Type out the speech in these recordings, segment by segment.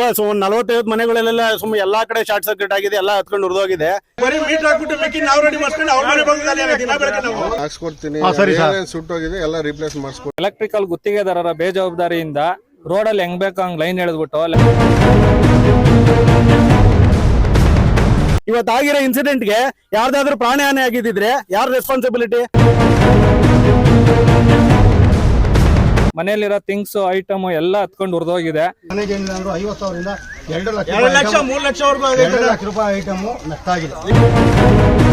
ತುಂಬಾ ಒಂದ್ ನಲವತ್ತೈವತ್ತು ಮನೆಗಳಲ್ಲೆಲ್ಲ ಸುಮ್ಮನೆ ಎಲ್ಲಾ ಕಡೆ ಶಾರ್ಟ್ ಸರ್ಕ್ಯೂಟ್ ಆಗಿದೆ ಎಲ್ಲ ಹತ್ಕೊಂಡು ಉರಿದೋಗಿದೆ ರೆಡಿ ಹಾಕ್ಸ್ಕೊಡ್ತೀನಿ. ಸುಟ್ಟೋಗಿದೆ ಎಲ್ಲ ರಿಪ್ಲೇಸ್ ಮಾಡಿಸ್ಕೊಡ್ತೀನಿ. ಎಲೆಕ್ಟ್ರಿಕಲ್ ಗುತ್ತಿಗೆದಾರರ ಬೇಜವಾಬ್ದಾರಿಯಿಂದ ರೋಡಲ್ಲಿ ಹೆಂಗ್ ಬೇಕು ಹಂಗ್ ಲೈನ್ ಎಳೆದ್ಬಿಟ್ಟು ಇವತ್ತಾಗಿರೋ ಇನ್ಸಿಡೆಂಟ್ಗೆ ಯಾರ್ದಾದ್ರೂ ಪ್ರಾಣಿ ಹಾನಿ ಆಗಿದ್ದಿದ್ರೆ ಯಾರು ರೆಸ್ಪಾನ್ಸಿಬಿಲಿಟಿ ಮನೆಯಲ್ಲಿರೋ ಥಿಂಗ್ಸ್ ಐಟಮ್ ಎಲ್ಲ ಹತ್ಕೊಂಡು ಹುರಿದೋಗಿದೆ ಮನೆಗೆ ಏನಿಲ್ಲ ಅಂದ್ರೂ ಐವತ್ತು ಸಾವಿರದಿಂದ ಎರಡು ಲಕ್ಷ ಎರಡು ಲಕ್ಷ ಮೂರು ಲಕ್ಷವರೆಗೂ ಎರಡು ಲಕ್ಷ ರೂಪಾಯಿ ಐಟಮ್ ನಷ್ಟ ಆಗಿದೆ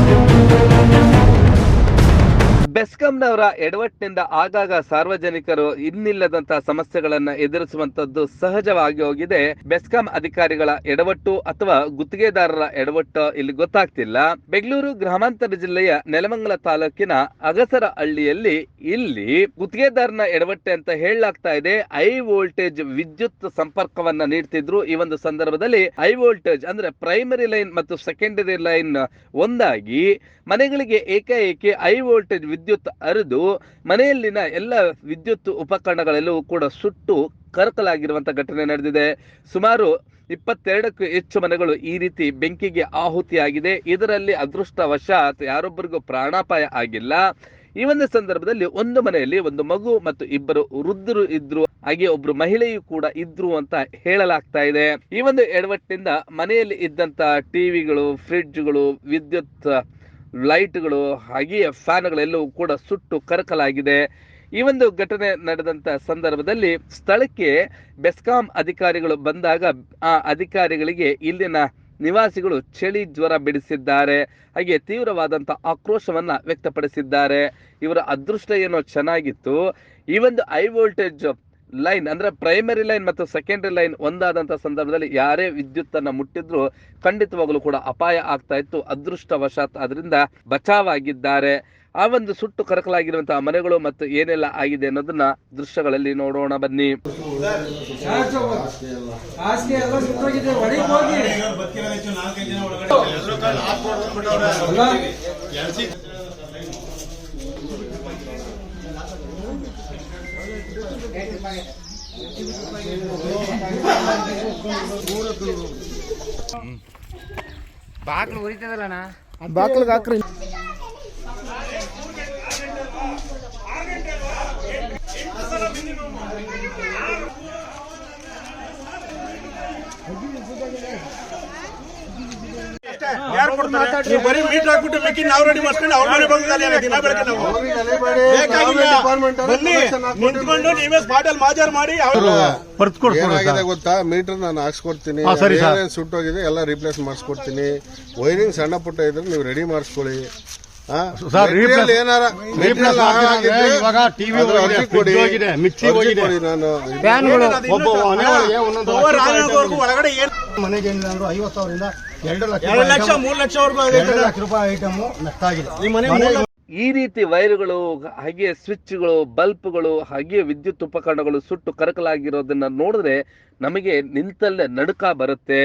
ಬೆಸ್ಕಾಂನವರ ಎಡವಟ್ಟಿನಿಂದ ಆಗಾಗ ಸಾರ್ವಜನಿಕರು ಇನ್ನಿಲ್ಲದಂತಹ ಸಮಸ್ಯೆಗಳನ್ನ ಎದುರಿಸುವಂತದ್ದು ಸಹಜವಾಗಿ ಹೋಗಿದೆ. ಬೆಸ್ಕಾಂ ಅಧಿಕಾರಿಗಳ ಎಡವಟ್ಟು ಅಥವಾ ಗುತ್ತಿಗೆದಾರರ ಎಡವಟ್ಟು ಇಲ್ಲಿ ಗೊತ್ತಾಗ್ತಿಲ್ಲ. ಬೆಂಗಳೂರು ಗ್ರಾಮಾಂತರ ಜಿಲ್ಲೆಯ ನೆಲಮಂಗಲ ತಾಲೂಕಿನ ಅಗಸರ ಹಳ್ಳಿಯಲ್ಲಿ ಇಲ್ಲಿ ಗುತ್ತಿಗೆದಾರನ ಎಡವಟ್ಟೆ ಅಂತ ಹೇಳಲಾಗ್ತಾ ಇದೆ. ಹೈ ವೋಲ್ಟೇಜ್ ವಿದ್ಯುತ್ ಸಂಪರ್ಕವನ್ನ ನೀಡ್ತಿದ್ರು ಈ ಒಂದು ಸಂದರ್ಭದಲ್ಲಿ. ಹೈ ವೋಲ್ಟೇಜ್ ಅಂದ್ರೆ ಪ್ರೈಮರಿ ಲೈನ್ ಮತ್ತು ಸೆಕೆಂಡರಿ ಲೈನ್ ಒಂದಾಗಿ ಮನೆಗಳಿಗೆ ಏಕಾಏಕಿ ಹೈ ವೋಲ್ಟೇಜ್ ವಿದ್ಯುತ್ ಹರಿದು ಮನೆಯಲ್ಲಿನ ಎಲ್ಲ ವಿದ್ಯುತ್ ಉಪಕರಣಗಳೆಲ್ಲವೂ ಕೂಡ ಸುಟ್ಟು ಕರಕಲಾಗಿರುವಂತ ಘಟನೆ ನಡೆದಿದೆ. ಸುಮಾರು ಇಪ್ಪತ್ತೆರಡಕ್ಕೂ ಹೆಚ್ಚು ಮನೆಗಳು ಈ ರೀತಿ ಬೆಂಕಿಗೆ ಆಹುತಿಯಾಗಿದೆ. ಇದರಲ್ಲಿ ಅದೃಷ್ಟವಶಾತ್ ಯಾರೊಬ್ಬರಿಗೂ ಪ್ರಾಣಾಪಾಯ ಆಗಿಲ್ಲ. ಈ ಒಂದು ಸಂದರ್ಭದಲ್ಲಿ ಒಂದು ಮನೆಯಲ್ಲಿ ಒಂದು ಮಗು ಮತ್ತು ಇಬ್ಬರು ವೃದ್ಧರು ಇದ್ರು, ಹಾಗೆ ಒಬ್ರು ಮಹಿಳೆಯು ಕೂಡ ಇದ್ರು ಅಂತ ಹೇಳಲಾಗ್ತಾ ಇದೆ. ಈ ಒಂದು ಎಡವಟ್ಟಿನಿಂದ ಮನೆಯಲ್ಲಿ ಇದ್ದಂತ ಟಿವಿಗಳು ಫ್ರಿಡ್ಜ್ಗಳು, ವಿದ್ಯುತ್ ಲೈಟ್ಗಳು, ಹಾಗೆಯೇ ಫ್ಯಾನ್ಗಳೆಲ್ಲವೂ ಕೂಡ ಸುಟ್ಟು ಕರಕಲಾಗಿದೆ. ಈ ಒಂದು ಘಟನೆ ನಡೆದಂತ ಸಂದರ್ಭದಲ್ಲಿ ಸ್ಥಳಕ್ಕೆ ಬೆಸ್ಕಾಂ ಅಧಿಕಾರಿಗಳು ಬಂದಾಗ, ಆ ಅಧಿಕಾರಿಗಳಿಗೆ ಇಲ್ಲಿನ ನಿವಾಸಿಗಳು ಚಳಿ ಜ್ವರ ಬಿಡಿಸಿದ್ದಾರೆ. ಹಾಗೆ ತೀವ್ರವಾದಂಥ ಆಕ್ರೋಶವನ್ನ ವ್ಯಕ್ತಪಡಿಸಿದ್ದಾರೆ. ಇವರ ಅದೃಷ್ಟ ಏನೋ ಚೆನ್ನಾಗಿತ್ತು. ಈ ಒಂದು ಹೈ ವೋಲ್ಟೇಜ್ ಲೈನ್ ಅಂದ್ರೆ ಪ್ರೈಮರಿ ಲೈನ್ ಮತ್ತು ಸೆಕೆಂಡರಿ ಲೈನ್ ಒಂದಾದಂತ ಸಂದರ್ಭದಲ್ಲಿ ಯಾರೇ ವಿದ್ಯುತ್ ಅನ್ನ ಮುಟ್ಟಿದ್ರು ಖಂಡಿತವಾಗಲೂ ಕೂಡ ಅಪಾಯ ಆಗ್ತಾ ಇತ್ತು, ಅದೃಷ್ಟವಶಾತ್ ಅದರಿಂದ ಬಚಾವಾಗಿದ್ದಾರೆ. ಆ ಒಂದು ಸುಟ್ಟು ಕರಕಲಾಗಿರುವಂತಹ ಮನೆಗಳು ಮತ್ತು ಏನೆಲ್ಲ ಆಗಿದೆ ಅನ್ನೋದನ್ನ ದೃಶ್ಯಗಳಲ್ಲಿ ನೋಡೋಣ ಬನ್ನಿ. ಬಾಕ್ಲಿಗೆ ಹಾಕ್ರಿ ಯಾರು ಕೊಡ್ತಾರೆ ನೀವು ಬರೀ ಮೀಟರ್ ಹಾಕ್ಬಿಟ್ಟು ಮಿಕ್ಕಿ ನಾವು ರೆಡಿ ಮಾಡ್ಕೊಂಡು ಅವ್ರ ಮನೆ ಬಂದು ಖಾಲಿ ಆಗುತ್ತೆ ದಿನ ನಾವು. ಬೇಕಾಗಿಲ್ಲ. ಬನ್ನಿ ನಿಂತ್ಕೊಂಡು ನೀವೇ ಸ್ಪಾಟ್ ಅಲ್ಲಿ ಮಾಜಾರ್ ಮಾಡಿ ಅವ್ರು ಏನಾಗಿದೆ ಗೊತ್ತಾ? ಮೀಟರ್ ನಾನು ಹಾಕ್ಸ್ಕೊಡ್ತೀನಿ. ಏನೇನ್ ಸುಟ್ಟೋಗಿದೆ ಎಲ್ಲ ರಿಪ್ಲೇಸ್ ಮಾಡಿಸ್ಕೊಡ್ತೀನಿ. ವೈರಿಂಗ್ ಸಣ್ಣ ಪುಟ್ಟ ಇದ್ರೆ ನೀವು ರೆಡಿ ಮಾಡಿಸ್ಕೊಳ್ಳಿ? ಸರ್, ಇವಾಗ ಹೋಗಿದೆ, ಮಿಕ್ಸಿ ಹೋಗಿದೆ. ಒಬ್ಬ ಒಂದೊಂದು ಒಳಗಡೆ ಏನ್ ಮನೆಗೆ ಏನಿಲ್ಲ ಐವತ್ತು ಸಾವಿರದಿಂದ ಎರಡು ಲಕ್ಷ ಎರಡು ಲಕ್ಷ ಮೂರು ಲಕ್ಷವರೆಗೂ ಆಗೈತೆ ಎರಡು ಲಕ್ಷ ರೂಪಾಯಿ ಐಟಮ್ ನಷ್ಟ ಆಗಿದೆ ಈ ಮನೆ ಈ ರೀತಿ ವೈರುಗಳು ಹಾಗೆ ಸ್ವಿಚ್ಗಳು ಬಲ್ಬ್ಗಳು ಹಾಗೆ ವಿದ್ಯುತ್ ಉಪಕರಣಗಳು ಸುಟ್ಟು ಕರಕಲಾಗಿರೋದನ್ನ ನೋಡಿದ್ರೆ ನಮಗೆ ನಿಂತಲ್ಲೇ ನಡುಕ ಬರುತ್ತೆ.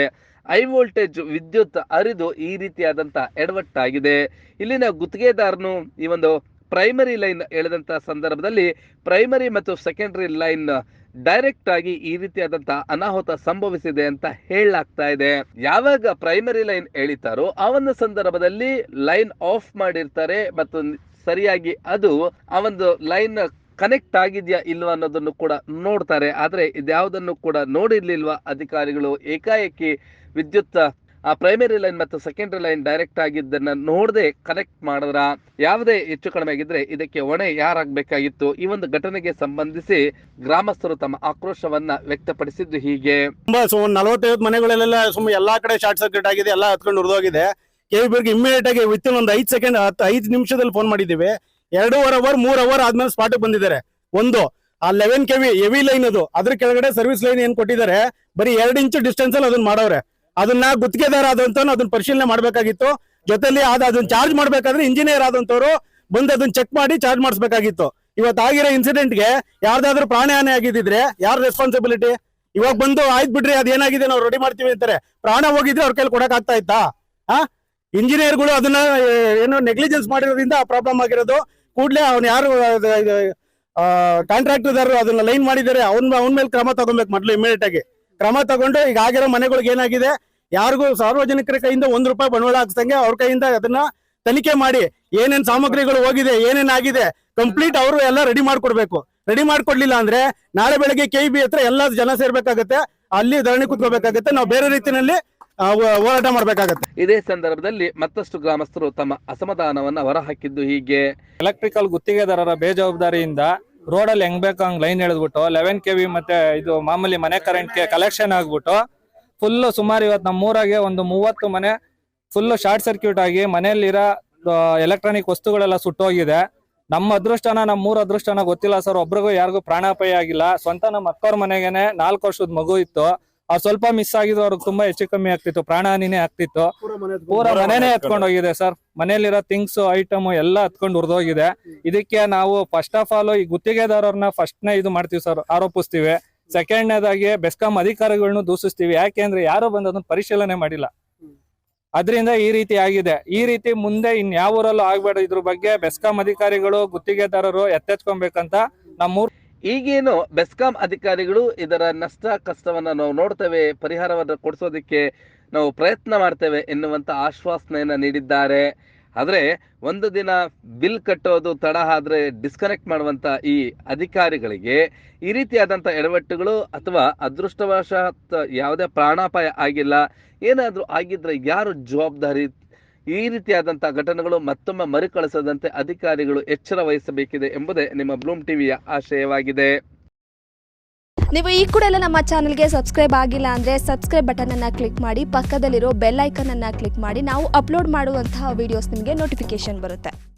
ಹೈ ವೋಲ್ಟೇಜ್ ವಿದ್ಯುತ್ ಹರಿದು ಈ ರೀತಿಯಾದಂತ ಎಡವಟ್ಟಾಗಿದೆ. ಇಲ್ಲಿನ ಗುತ್ತಿಗೆದಾರನು ಈ ಒಂದು ಪ್ರೈಮರಿ ಲೈನ್ ಎಳೆದಂತ ಸಂದರ್ಭದಲ್ಲಿ ಪ್ರೈಮರಿ ಮತ್ತು ಸೆಕೆಂಡರಿ ಲೈನ್ ಡೈರೆಕ್ಟ್ ಆಗಿ ಈ ರೀತಿಯಾದಂತಹ ಅನಾಹುತ ಸಂಭವಿಸಿದೆ ಅಂತ ಹೇಳಲಾಗ್ತಾ ಇದೆ. ಯಾವಾಗ ಪ್ರೈಮರಿ ಲೈನ್ ಎಳಿತಾರೋ ಆ ಒಂದು ಸಂದರ್ಭದಲ್ಲಿ ಲೈನ್ ಆಫ್ ಮಾಡಿರ್ತಾರೆ ಮತ್ತು ಸರಿಯಾಗಿ ಅದು ಆ ಒಂದು ಲೈನ್ ಕನೆಕ್ಟ್ ಆಗಿದೆಯಾ ಇಲ್ವಾ ಅನ್ನೋದನ್ನು ಕೂಡ ನೋಡ್ತಾರೆ. ಆದ್ರೆ ಇದ್ಯಾವುದನ್ನು ಕೂಡ ನೋಡಿರ್ಲಿಲ್ವಾ ಅಧಿಕಾರಿಗಳು ಏಕಾಏಕಿ ವಿದ್ಯುತ್, ಆ ಪ್ರೈಮರಿ ಲೈನ್ ಮತ್ತು ಸೆಕೆಂಡರಿ ಲೈನ್ ಡೈರೆಕ್ಟ್ ಆಗಿದ್ದನ್ನ ನೋಡದೆ ಕನೆಕ್ಟ್ ಮಾಡಿದ್ರ ಯಾವುದೇ ಹೆಚ್ಚು ಕಡಿಮೆ ಆಗಿದ್ರೆ ಇದಕ್ಕೆ ಹೊಣೆ ಯಾರಾಗಬೇಕಾಗಿತ್ತು? ಈ ಒಂದು ಘಟನೆಗೆ ಸಂಬಂಧಿಸಿ ಗ್ರಾಮಸ್ಥರು ತಮ್ಮ ಆಕ್ರೋಶವನ್ನ ವ್ಯಕ್ತಪಡಿಸಿದ್ದು ಹೀಗೆ. ತುಂಬಾ ಸುಮಾರು ನಲವತ್ತೈವತ್ತು ಮನೆಗಳಲ್ಲೆಲ್ಲ ಸುಮ್ಮನೆ ಎಲ್ಲಾ ಕಡೆ ಶಾರ್ಟ್ ಸರ್ಕ್ಯೂಟ್ ಆಗಿದೆ, ಎಲ್ಲ ಹತ್ಕೊಂಡು ಉರಿದೋಗಿದೆ ಕೆವಿಬಿರ್ಗೆ ಇಮಿಡಿಯೇಟ್ ಆಗಿ ವಿತ್ ಒಂದು ಐದು ಸೆಕೆಂಡ್ ಐದು ನಿಮಿಷದಲ್ಲಿ ಫೋನ್ ಮಾಡಿದ್ದೀವಿ. ಎರಡೂವರೆ ಅವರ್ ಮೂರ್ ಅವರ್ ಆದ್ಮೇಲೆ ಸ್ಪಾಟ್ ಬಂದಿದ್ದಾರೆ. ಒಂದು, ಆ ಲೆವೆನ್ ಕೆವಿ ಹೆವಿ ಲೈನ್ ಅದು. ಅದ್ರ ಕೆಳಗಡೆ ಸರ್ವಿಸ್ ಲೈನ್ ಏನ್ ಕೊಟ್ಟಿದ್ದಾರೆ? ಬರೀ ಎರಡು ಇಂಚು ಡಿಸ್ಟೆನ್ಸ್ ಅಲ್ಲಿ ಅದನ್ನ ಮಾಡವ್ರೆ. ಅದನ್ನ ಗುತ್ತಿಗೆದಾರ ಆದಂತ ಅದನ್ನ ಪರಿಶೀಲನೆ ಮಾಡಬೇಕಾಗಿತ್ತು ಜೊತೆಲಿ ಅದ ಅದನ್ನ ಚಾರ್ಜ್ ಮಾಡ್ಬೇಕಾದ್ರೆ ಇಂಜಿನಿಯರ್ ಆದಂತವ್ರು ಬಂದು ಅದನ್ನ ಚೆಕ್ ಮಾಡಿ ಚಾರ್ಜ್ ಮಾಡಿಸ್ಬೇಕಾಗಿತ್ತು ಇವತ್ತಾಗಿರೋ ಇನ್ಸಿಡೆಂಟ್ಗೆ ಯಾರ್ದಾದ್ರೂ ಪ್ರಾಣ ಹಾನಿ ಆಗಿದ್ದಿದ್ರೆ ಯಾರು ರೆಸ್ಪಾನ್ಸಿಬಿಲಿಟಿ ಇವಾಗ ಬಂದು ಆಯ್ತು ಬಿಡ್ರಿ ಅದೇನಾಗಿದೆ ನಾವು ರೆಡಿ ಮಾಡ್ತೀವಿ ಅಂತಾರೆ ಪ್ರಾಣ ಹೋಗಿದ್ರೆ ಅವ್ರ ಕೈಲಿ ಕೊಡಕ್ ಆಗ್ತಾ ಇತ್ತಾ ಆ ಇಂಜಿನಿಯರ್ಗಳು ಅದನ್ನ ಏನು ಏನೋ ನೆಗ್ಲಿಜೆನ್ಸ್ ಮಾಡಿರೋದ್ರಿಂದ ಪ್ರಾಬ್ಲಮ್ ಆಗಿರೋದು ಕೂಡಲೇ ಅವ್ನು ಯಾರು ಕಾಂಟ್ರಾಕ್ಟರ್ದಾರರು ಅದನ್ನ ಲೈನ್ ಮಾಡಿದ್ದಾರೆ ಅವ್ನ ಅವನ ಮೇಲೆ ಕ್ರಮ ತಗೊಬೇಕು ಮೊದ್ಲು ಇಮಿಡಿಯೇಟ್ ಆಗಿ ಕ್ರಮ ತಗೊಂಡು ಈಗ ಆಗಿರೋ ಮನೆಗಳಿಗೆ ಏನಾಗಿದೆ? ಯಾರಿಗೂ ಸಾರ್ವಜನಿಕರ ಕೈಯಿಂದ ಒಂದ್ ರೂಪಾಯಿ ಬಂಡವಾಳ ಹಾಕ್ಸಂಗೆ ಅವ್ರ ಕೈಯಿಂದ ಅದನ್ನ ತನಿಖೆ ಮಾಡಿ ಏನೇನ್ ಸಾಮಗ್ರಿಗಳು ಹೋಗಿದೆ ಏನೇನಾಗಿದೆ ಕಂಪ್ಲೀಟ್ ಅವರು ಎಲ್ಲ ರೆಡಿ ಮಾಡ್ಕೊಡ್ಬೇಕು. ರೆಡಿ ಮಾಡ್ಕೊಡ್ಲಿಲ್ಲ ಅಂದ್ರೆ ನಾಳೆ ಬೆಳಗ್ಗೆ ಕೆ ಬಿ ಹತ್ರ ಎಲ್ಲ ಜನ ಸೇರ್ಬೇಕಾಗತ್ತೆ ಅಲ್ಲಿ ಧರಣಿ ಕುತ್ಕೋಬೇಕಾಗತ್ತೆ ನಾವು ಬೇರೆ ರೀತಿಯಲ್ಲಿ ಹೋರಾಟ ಮಾಡ್ಬೇಕಾಗತ್ತೆ. ಇದೇ ಸಂದರ್ಭದಲ್ಲಿ ಮತ್ತಷ್ಟು ಗ್ರಾಮಸ್ಥರು ತಮ್ಮ ಅಸಮಾಧಾನವನ್ನ ಹೊರಹಾಕಿದ್ದು ಹೀಗೆ. ಎಲೆಕ್ಟ್ರಿಕಲ್ ಗುತ್ತಿಗೆದಾರರ ಬೇಜವಾಬ್ದಾರಿಯಿಂದ ರೋಡಲ್ಲಿ ಹೆಂಗ್ ಬೇಕು ಹಂಗ್ ಲೈನ್ ಎಳೆದ್ಬಿಟ್ಟು ಲೆವೆನ್ ಕೆ ವಿ ಮತ್ತೆ ಇದು ಮಾಮೂಲಿ ಮನೆ ಕರೆಂಟ್ಗೆ ಕಲೆಕ್ಷನ್ ಆಗ್ಬಿಟ್ಟು ಫುಲ್ ಸುಮಾರು ಇವತ್ತು ನಮ್ಮ ಊರಾಗೆ ಒಂದು ಮೂವತ್ತು ಮನೆ ಫುಲ್ ಶಾರ್ಟ್ ಸರ್ಕ್ಯೂಟ್ ಆಗಿ ಮನೆಯಲ್ಲಿರೋ ಎಲೆಕ್ಟ್ರಾನಿಕ್ ವಸ್ತುಗಳೆಲ್ಲ ಸುಟ್ಟೋಗಿದೆ. ನಮ್ಮ ಅದೃಷ್ಟನ ನಮ್ಮ ಊರ ಅದೃಷ್ಟನ ಗೊತ್ತಿಲ್ಲ ಸರ್. ಒಬ್ರಿಗೂ ಯಾರಿಗೂ ಪ್ರಾಣಾಪಾಯ ಆಗಿಲ್ಲ. ಸ್ವಂತ ನಮ್ಮ ಅಕ್ಕವ್ರ ಮನೆಗೇನೆ ನಾಲ್ಕು ವರ್ಷದ ಮಗು ಇತ್ತು. ಅವ್ರು ಸ್ವಲ್ಪ ಮಿಸ್ ಆಗಿದ್ರು ಅವ್ರಿಗೆ ತುಂಬಾ ಹೆಚ್ಚು ಕಮ್ಮಿ ಆಗ್ತಿತ್ತು ಪ್ರಾಣಹಾನಿನೇ ಆಗ್ತಿತ್ತು. ಪೂರ ಮನೆನೇ ಎತ್ಕೊಂಡು ಹೋಗಿದೆ ಸರ್. ಮನೇಲಿರೋ ಥಿಂಗ್ಸ್ ಐಟಮ್ ಎಲ್ಲ ಹತ್ಕೊಂಡು ಉರ್ದೋಗಿದೆ. ಇದಕ್ಕೆ ನಾವು ಫಸ್ಟ್ ಆಫ್ ಆಲ್ ಈ ಗುತ್ತಿಗೆದಾರರನ್ನ ಫಸ್ಟ್ ನೇ ಇದು ಮಾಡ್ತೀವಿ ಸರ್ ಆರೋಪಿಸ್ತೀವಿ. ಸೆಕೆಂಡ್ನೇದಾಗಿ ಬೆಸ್ಕಾಂ ಅಧಿಕಾರಿಗಳನ್ನ ದೂಷಿಸ್ತೀವಿ. ಯಾಕೆಂದ್ರೆ ಯಾರು ಬಂದು ಅದನ್ನ ಪರಿಶೀಲನೆ ಮಾಡಿಲ್ಲ. ಅದರಿಂದ ಈ ರೀತಿ ಆಗಿದೆ. ಈ ರೀತಿ ಮುಂದೆ ಇನ್ ಯಾವ ಊರಲ್ಲೂ ಆಗ್ಬೇಡ ಇದ್ರ ಬಗ್ಗೆ ಬೆಸ್ಕಾಂ ಅಧಿಕಾರಿಗಳು ಗುತ್ತಿಗೆದಾರರು ಎತ್ತೆಚ್ಕೊಬೇಕಂತ ನಮ್ಮೂರ್ ಈಗೇನು ಬೆಸ್ಕಾಂ ಅಧಿಕಾರಿಗಳು ಇದರ ನಷ್ಟ ಕಷ್ಟವನ್ನ ನಾವು ನೋಡ್ತೇವೆ, ಪರಿಹಾರವನ್ನು ಕೊಡಿಸೋದಕ್ಕೆ ನಾವು ಪ್ರಯತ್ನ ಮಾಡ್ತೇವೆ ಎನ್ನುವಂತ ಆಶ್ವಾಸನೆಯನ್ನ ನೀಡಿದ್ದಾರೆ. ಆದರೆ ಒಂದು ದಿನ ಬಿಲ್ ಕಟ್ಟೋದು ತಡ ಆದ್ರೆ ಡಿಸ್ಕನೆಕ್ಟ್ ಮಾಡುವಂತ ಈ ಅಧಿಕಾರಿಗಳಿಗೆ ಈ ರೀತಿಯಾದಂಥ ಎಡವಟ್ಟುಗಳು ಅಥವಾ ಅದೃಷ್ಟವಶಾತ್ ಯಾವುದೇ ಪ್ರಾಣಾಪಾಯ ಆಗಿಲ್ಲ, ಏನಾದರೂ ಆಗಿದ್ರೆ ಯಾರು ಜವಾಬ್ದಾರಿ ಈ ರೀತಿಯಾದಂತಹ ಘಟನೆಗಳು ಮತ್ತೊಮ್ಮೆ ಮರುಕಳಿಸದಂತೆ ಅಧಿಕಾರಿಗಳು ಎಚ್ಚರ ವಹಿಸಬೇಕಿದೆ ಎಂಬುದೇ ನಿಮ್ಮ ಬ್ಲೂಮ್ ಟಿವಿಯ ಆಶಯವಾಗಿದೆ. ನೀವು ಈ ಕೂಡ ಎಲ್ಲ ನಮ್ಮ ಚಾನಲ್ಗೆ ಸಬ್ಸ್ಕ್ರೈಬ್ ಆಗಿಲ್ಲ ಅಂದರೆ ಸಬ್ಸ್ಕ್ರೈಬ್ ಬಟನನ್ನು ಕ್ಲಿಕ್ ಮಾಡಿ, ಪಕ್ಕದಲ್ಲಿರೋ ಬೆಲ್ ಐಕನನ್ನು ಕ್ಲಿಕ್ ಮಾಡಿ, ನಾವು ಅಪ್ಲೋಡ್ ಮಾಡುವಂತಹ ವಿಡಿಯೋಸ್ ನಿಮಗೆ ನೋಟಿಫಿಕೇಶನ್ ಬರುತ್ತೆ.